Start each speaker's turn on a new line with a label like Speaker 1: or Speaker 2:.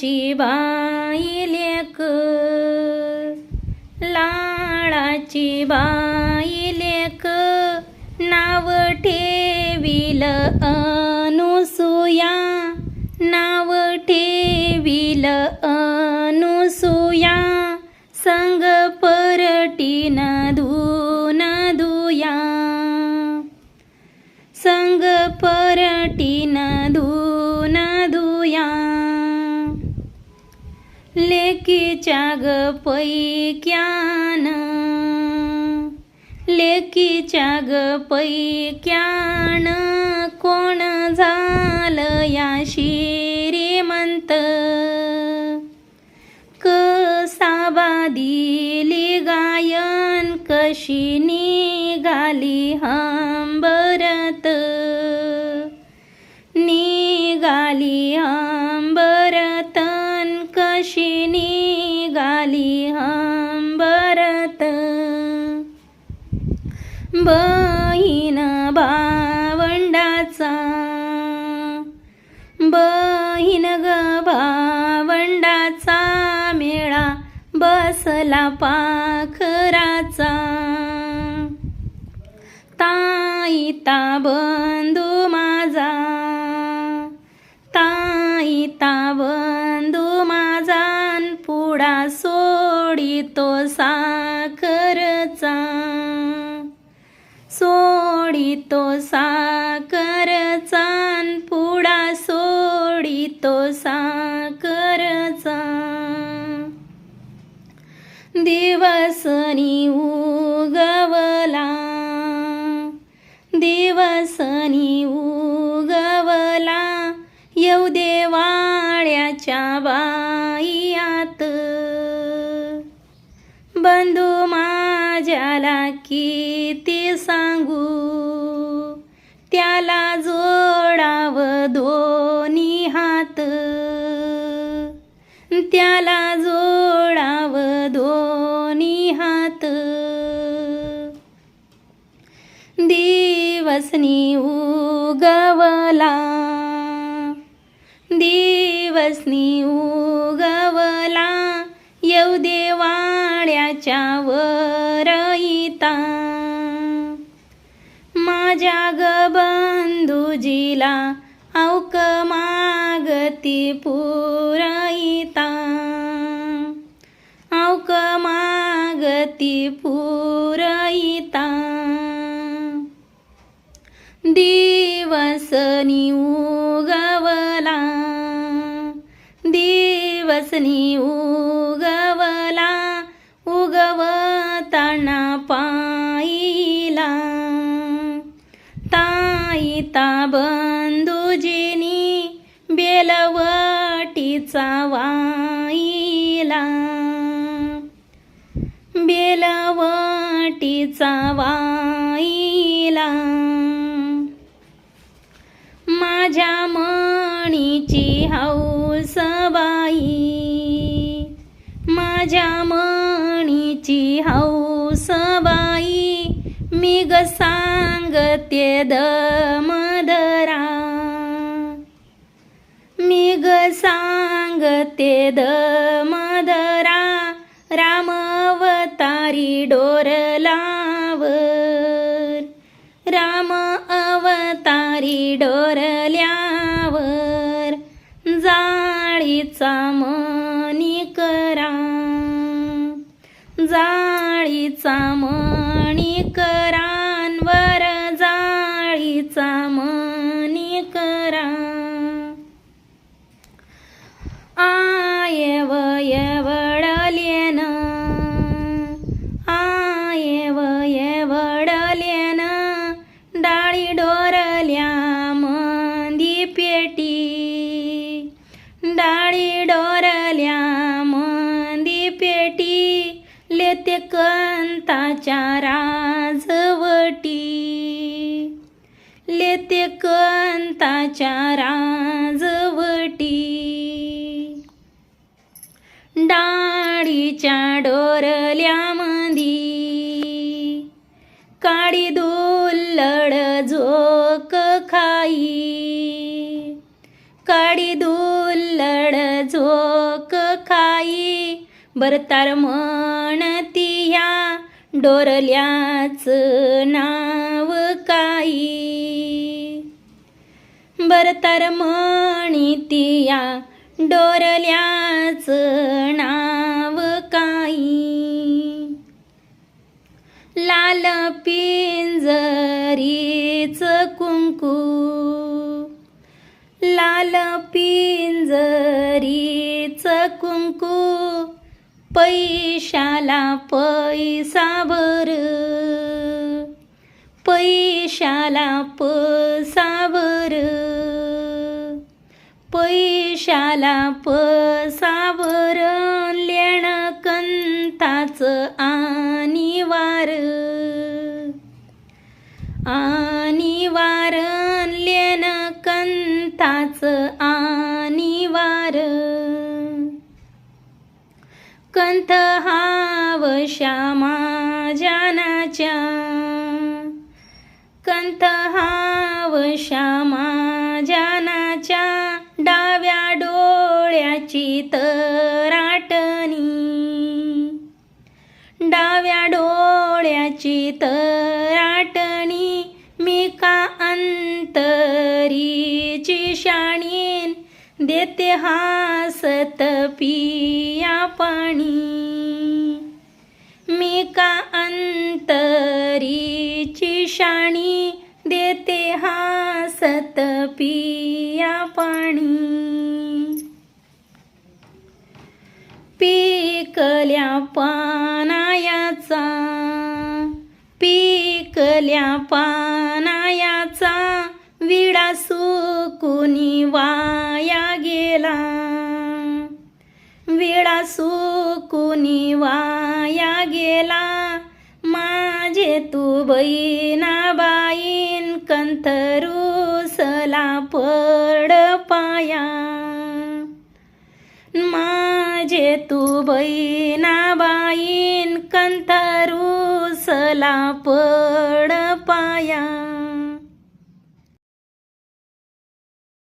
Speaker 1: लाडाची बाई लेक लाडाची बाई लेक नाव ठेविल अनुसूया नाव ठेविल अनुसूया संग परटीना लेकीच्या ग पैक्यान लेकीच्या ग पैक्यान कोण झालं या श्रीमंत? कसाबा दिली गायन कशी निघाली हा? निघाली हंबरत बहीण भावंडाचा बहीण ग भावंडाचा मेळा बसला पाखराचा। ताईता बंधू माझा। ताईता बंधू न पुडा सोडितो साखरचा. सोडितो साखरचा पुडा सोडितो साखरचा. दिवसनी उगवला. दिवसनी उगवला. येऊ देवाळ्याच्या बाईयात बंधू त्याला किती सांगू? त्याला जोडाव दोन्ही हात. त्याला जोडाव दोन्ही हात. दिवसनी उगवला. दिवसनी उगवला. येऊ देवाड्याच्या वरईता औक मागती पुरयिता. औक मागती पुरयिता. दिवस उगवला दिवसनी उगवला ताईता बंधुजीनी बेलवटीचा वाईला. बेलवटीचा वाईला. माझ्या मणीची हौस बाई. माझ्या मणीची हौस बाई. मी गसा द मदरा. मी ग सांगते द मदरा. रामवतारी डोर डोरलावर राम अवतारी डोरल्यावर जाळीचा मनी करा. जाळीचा मणी आयव येवडलेन आयव येवडलेन डाळी डोरल्या मंदी पेटी. डाळी डोरल्या मंदी पेटी. लेते कंताच्या राजवटी. लेते कंताच्या राजवटी. डाळीच्या डोरल्यामंदी काडी दुल्लड झोक खाई. काडी दुल्लड झोक बरतार म्हणती ह्या डोरल्याच नाव काई. बरतार म्हणती या डोरल्याच नाव काही. लाल पिंजरीच कुंकू. लाल पिंजरीच कुंकू. पैशाला पैसा बर पैशाला पसावर कशाला पसावर लेण कंताच आणि वार आणि वार लेण कंताच आणि वार कंथ हाव श्यामा जानाच्या. कंथ हाव श्यामा डोळ्याची तराटणी डाव्या डोळ्याची तराटणी मी का अंतरीची शाणीन देते हासत पिया पाणी. मी का अंतरीची शाणी देते हासत पिया पाणी. पिकल्या पानायाचा पिकल्या पानायाचा विडा सुकुनी वाया गेला. विडा सुकुनी वाया गेला. माझे तू बहिणा बाईन कंथरूसला पड पाया. मा तू बैना बाईन कंथरुसला पळ